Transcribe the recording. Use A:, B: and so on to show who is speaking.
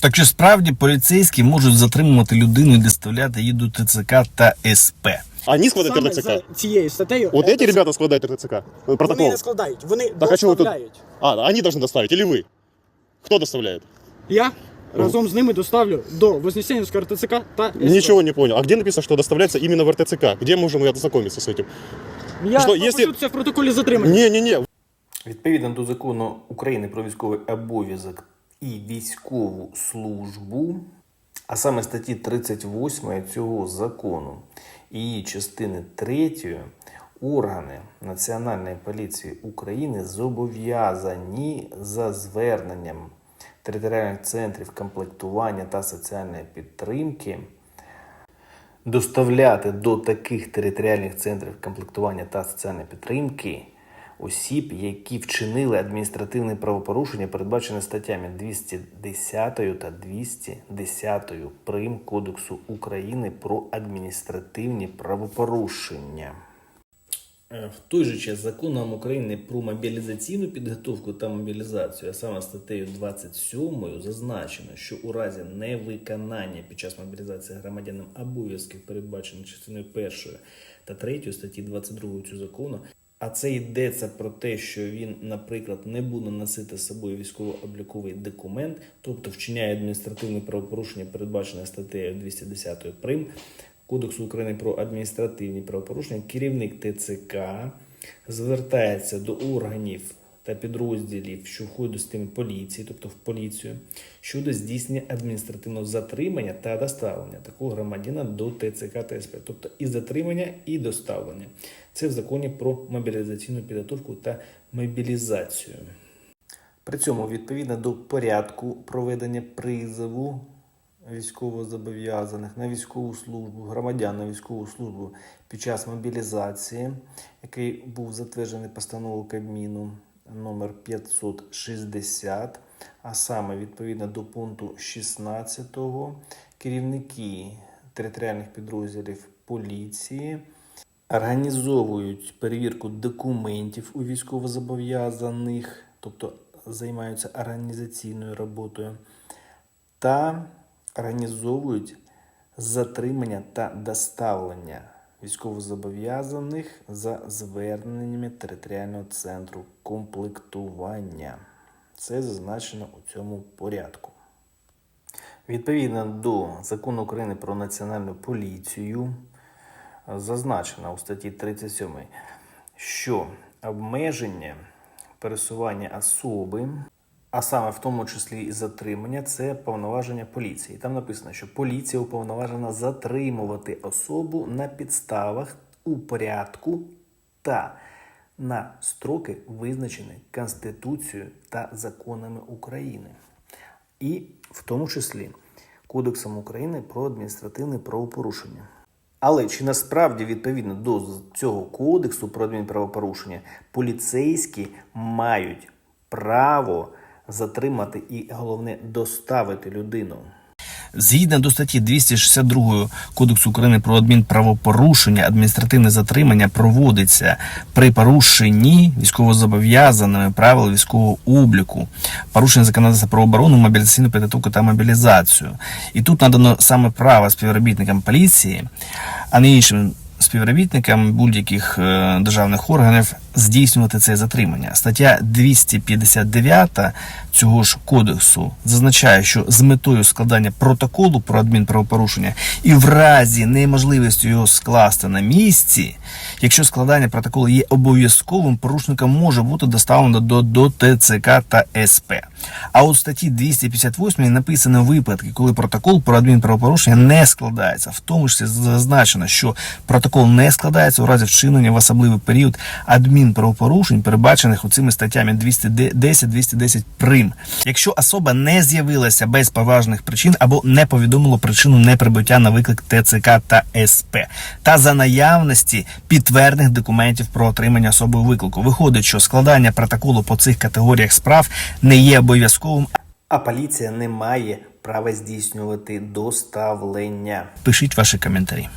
A: Так чи справді поліцейські можуть затримувати людину і доставляти її до ТЦК та СП?
B: Они складывают
C: Саме
B: РТЦК.
C: за цією статтею.
B: Вот
C: е,
B: эти ребята складывают РТЦК. э,
C: Вони
B: Протокол.
C: не складають, вони
B: Так, а чого ви тут?
C: доставляють.
B: А, они должны доставить или вы? Кто доставляет?
C: Я разом з ними доставлю до Вознесенівського РТЦК та СП.
B: Ничего не понял. А где написано, что доставляется именно в РТЦК? Где можем мы ознакомиться с этим?
C: Я
B: Що,
C: пропишу
B: якщо-
C: це в протоколі затримання.
B: Не-не-не.
A: Відповідно до закону України про військовий обов'язок і військову службу, а саме статті 38 цього закону. І частини 3, органи Національної поліції України зобов'язані за зверненням територіальних центрів комплектування та соціальної підтримки доставляти до таких територіальних центрів комплектування та соціальної підтримки осіб, які вчинили адміністративне правопорушення, передбачене статтями 210 та 210 прим Кодексу України про адміністративні правопорушення. Е, В той же час законом України про мобілізаційну підготовку та мобілізацію, а саме статтею 27, зазначено, що у разі невиконання під час мобілізації громадянам обов'язків, передбачених частиною 1 та 3 статті 22 цього закону, а це йдеться про те, що він, наприклад, не буде носити з собою військово-обліковий документ, тобто вчиняє адміністративне правопорушення, передбачене статтею 210 прим. Кодексу України про адміністративні правопорушення, керівник ТЦК звертається до органів та підрозділів, що входять до системи поліції, тобто в поліцію, щодо здійснення адміністративного затримання та доставлення такого громадянина до ТЦК та СП, тобто і затримання, і доставлення. Це в законі про мобілізаційну підготовку та мобілізацію. При цьому, відповідно до порядку проведення призову військовозобов'язаних на військову службу, громадян на військову службу під час мобілізації, який був затверджений постановою Кабміну номер 560, а саме відповідно до пункту 16, керівники територіальних підрозділів поліції організовують перевірку документів у військовозобов'язаних, тобто займаються організаційною роботою, та організовують затримання та доставлення військовозобов'язаних за зверненнями територіального центру комплектування. Це зазначено у цьому порядку. Відповідно до закону України про національну поліцію, зазначено у статті 37, що обмеження пересування особи, а саме в тому числі і затримання, це повноваження поліції. Там написано, що поліція уповноважена затримувати особу на підставах у порядку та на строки, визначені Конституцією та законами України і в тому числі Кодексом України про адміністративне правопорушення. Але чи насправді відповідно до цього кодексу про адмінправопорушення поліцейські мають право затримати і головне доставити людину? Згідно до статті 262 Кодексу України про адмінправопорушення, адміністративне затримання проводиться при порушенні військовозобов'язаними правил військового обліку, порушення законодавства про оборону, мобілізаційну підготовку та мобілізацію. І тут надано саме право співробітникам поліції, а не іншим співробітникам будь-яких е, державних органів здійснювати це затримання. Стаття 259 цього ж кодексу зазначає, що з метою складання протоколу про адмінправопорушення і в разі неможливості його скласти на місці, якщо складання протоколу є обов'язковим, порушникам може бути доставлено до, до та СП. А у статті 258 написано випадки, коли протокол про адмінправопорушення не складається. В тому числі зазначено, що протокол не складається у разі вчинення в особливий період адмінправопорушень, передбачених цими статтями 210-210 прим. Якщо особа не з'явилася без поважних причин або не повідомила причину неприбуття на виклик ТЦК та СП, та за наявності підтвердних документів про отримання особою виклику, виходить, що складання протоколу по цих категоріях справ не є обов'язковим. А поліція не має права здійснювати доставлення. Пишіть ваші коментарі.